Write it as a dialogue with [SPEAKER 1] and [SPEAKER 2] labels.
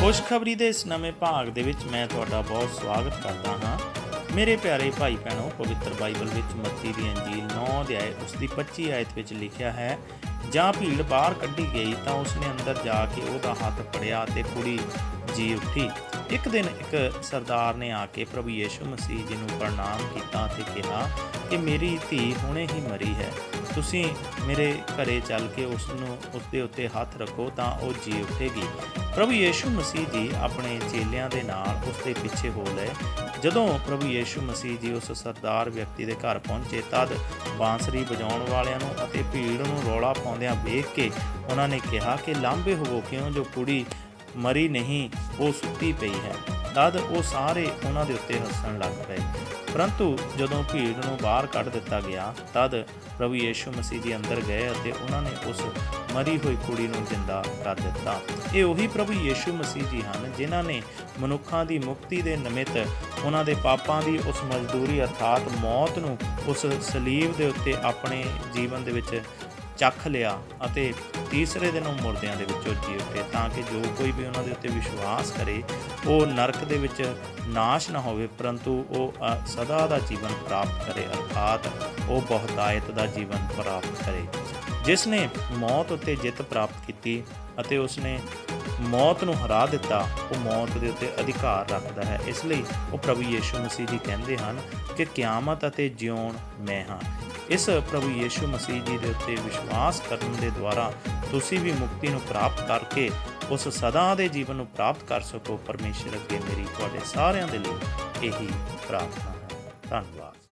[SPEAKER 1] ਖੁਸ਼ਖਬਰੀ ਦੇ ਇਸ ਨਵੇਂ ਭਾਗ ਦੇ ਵਿੱਚ ਮੈਂ ਤੁਹਾਡਾ ਬਹੁਤ ਸਵਾਗਤ ਕਰਦਾ ਹਾਂ ਮੇਰੇ ਪਿਆਰੇ ਭਾਈ ਭੈਣੋ, ਪਵਿੱਤਰ ਬਾਈਬਲ ਵਿੱਚ ਮੱਤੀ ਦੀ ਅੰਜੀਲ 9 ਅਧਿਆਇ ਉਸ ਦੀ 25 ਆਇਤ ਵਿੱਚ ਲਿਖਿਆ ਹੈ, ਜਾਂ ਭੀੜ ਬਾਹਰ ਕੱਢੀ ਗਈ ਤਾਂ ਉਸਨੇ ਅੰਦਰ ਜਾ ਕੇ ਉਹਦਾ ਹੱਥ ਫੜਿਆ ਤੇ ਕੁੜੀ ਜੀ ਉੱਠੀ। ਇੱਕ ਦਿਨ ਇੱਕ ਸਰਦਾਰ ਨੇ ਆ ਕੇ ਪ੍ਰਭੂ ਯੀਸ਼ੂ ਮਸੀਹ ਜੀ ਨੂੰ ਪ੍ਰਣਾਮ ਕੀਤਾ ਤੇ ਕਿਹਾ ਕਿ ਮੇਰੀ ਧੀ ਹੁਣੇ ਹੀ ਮਰੀ ਹੈ। ਤੁਸੀਂ ਮੇਰੇ ਘਰੇ ਚੱਲ ਕੇ ਉਸ ਨੂੰ ਉਸ ਦੇ ਉੱਤੇ ਹੱਥ ਰੱਖੋ ਤਾਂ ਉਹ ਜੀ ਉੱਠੇਗੀ। ਪ੍ਰਭੂ ਯੀਸ਼ੂ ਮਸੀਹ ਜੀ ਆਪਣੇ ਚੇਲਿਆਂ ਦੇ ਨਾਲ ਉਸ ਦੇ ਪਿੱਛੇ ਹੋ ਲਏ। ਜਦੋਂ ਪ੍ਰਭੂ ਯੀਸ਼ੂ ਮਸੀਹ ਜੀ ਉਸ ਸਰਦਾਰ ਵਿਅਕਤੀ ਦੇ ਘਰ ਪਹੁੰਚੇ, ਤਦ ਬਾਂਸਰੀ ਵਜਾਉਣ ਵਾਲਿਆਂ ਨੂੰ ਅਤੇ ਭੀੜ ਨੂੰ ਰੌਲਾ ਪਾਉਂਦਿਆਂ ਵੇਖ ਕੇ ਉਹਨਾਂ ਨੇ ਕਿਹਾ ਕਿ ਲਾਂਬੇ ਹੋਵੋ ਕਿਉਂ ਜੋ ਕੁੜੀ ਮਰੀ ਨਹੀਂ, ਉਹ ਸੁੱਤੀ ਪਈ ਹੈ। ਤਦ ਉਹ ਸਾਰੇ ਉਹਨਾਂ ਦੇ ਉੱਤੇ ਹੱਸਣ ਲੱਗ ਪਏ। ਪਰੰਤੂ ਜਦੋਂ ਭੀੜ ਨੂੰ ਬਾਹਰ ਕੱਢ ਦਿੱਤਾ ਗਿਆ, ਤਦ ਪ੍ਰਭੂ ਯੀਸ਼ੂ ਮਸੀਹ ਜੀ ਅੰਦਰ ਗਏ ਅਤੇ ਉਹਨਾਂ ਨੇ ਉਸ ਮਰੀ ਹੋਈ ਕੁੜੀ ਨੂੰ ਜਿੰਦਾ ਕਰ ਦਿੱਤਾ। ਇਹ ਉਹੀ ਪ੍ਰਭੂ ਯੀਸ਼ੂ ਮਸੀਹ ਜੀ ਹਨ, ਜਿਨ੍ਹਾਂ ਨੇ ਮਨੁੱਖਾਂ ਦੀ ਮੁਕਤੀ ਦੇ ਨਿਮਿਤ ਉਹਨਾਂ ਦੇ ਪਾਪਾਂ ਦੀ ਉਸ ਮਜ਼ਦੂਰੀ ਅਰਥਾਤ ਮੌਤ ਨੂੰ ਉਸ ਸਲੀਬ ਦੇ ਉੱਤੇ ਆਪਣੇ ਜੀਵਨ ਦੇ ਵਿੱਚ ਚੱਖ ਲਿਆ ਅਤੇ ਤੀਸਰੇ ਦਿਨ ਉਹ ਮੁਰਦਿਆਂ ਦੇ ਵਿੱਚੋਂ ਜੀ ਉੱਠੇ ਤਾਂ ਕਿ ਜੋ ਕੋਈ ਵੀ ਉਹਨਾਂ ਦੇ ਉੱਤੇ ਵਿਸ਼ਵਾਸ ਕਰੇ, ਉਹ ਨਰਕ ਦੇ ਵਿੱਚ ਨਾਸ਼ ਨਾ ਹੋਵੇ, ਪਰੰਤੂ ਉਹ ਸਦਾ ਦਾ ਜੀਵਨ ਪ੍ਰਾਪਤ ਕਰੇ, ਅਰਥਾਤ ਉਹ ਬਹੁਤਾਇਤ ਦਾ ਜੀਵਨ ਪ੍ਰਾਪਤ ਕਰੇ। ਜਿਸ ਨੇ ਮੌਤ ਉੱਤੇ ਜਿੱਤ ਪ੍ਰਾਪਤ ਕੀਤੀ ਅਤੇ ਉਸ ਨੇ ਮੌਤ ਨੂੰ ਹਰਾ ਦਿੱਤਾ, ਉਹ ਮੌਤ ਦੇ ਉੱਤੇ ਅਧਿਕਾਰ ਰੱਖਦਾ ਹੈ। ਇਸ ਲਈ ਉਹ ਪ੍ਰਭੂ ਯੀਸ਼ੂ ਮਸੀਹ ਜੀ ਕਹਿੰਦੇ ਹਨ ਕਿ ਕਿਆਮਤ ਅਤੇ ਜਿਉਣ ਮੈਂ ਹਾਂ। ਇਸ ਪ੍ਰਭੂ ਯੀਸ਼ੂ ਮਸੀਹ ਜੀ ਦੇ ਉੱਤੇ ਵਿਸ਼ਵਾਸ ਕਰਨ ਦੇ ਦੁਆਰਾ ਤੁਸੀਂ ਵੀ ਮੁਕਤੀ ਨੂੰ ਪ੍ਰਾਪਤ ਕਰਕੇ ਉਸ ਸਦਾ ਦੇ ਜੀਵਨ ਨੂੰ ਪ੍ਰਾਪਤ ਕਰ ਸਕੋ। ਪਰਮੇਸ਼ਰ ਅੱਗੇ ਮੇਰੀ ਤੁਹਾਡੇ ਸਾਰਿਆਂ ਦੇ ਲਈ ਇਹੀ ਪ੍ਰਾਰਥਨਾ ਹੈ। ਧੰਨਵਾਦ।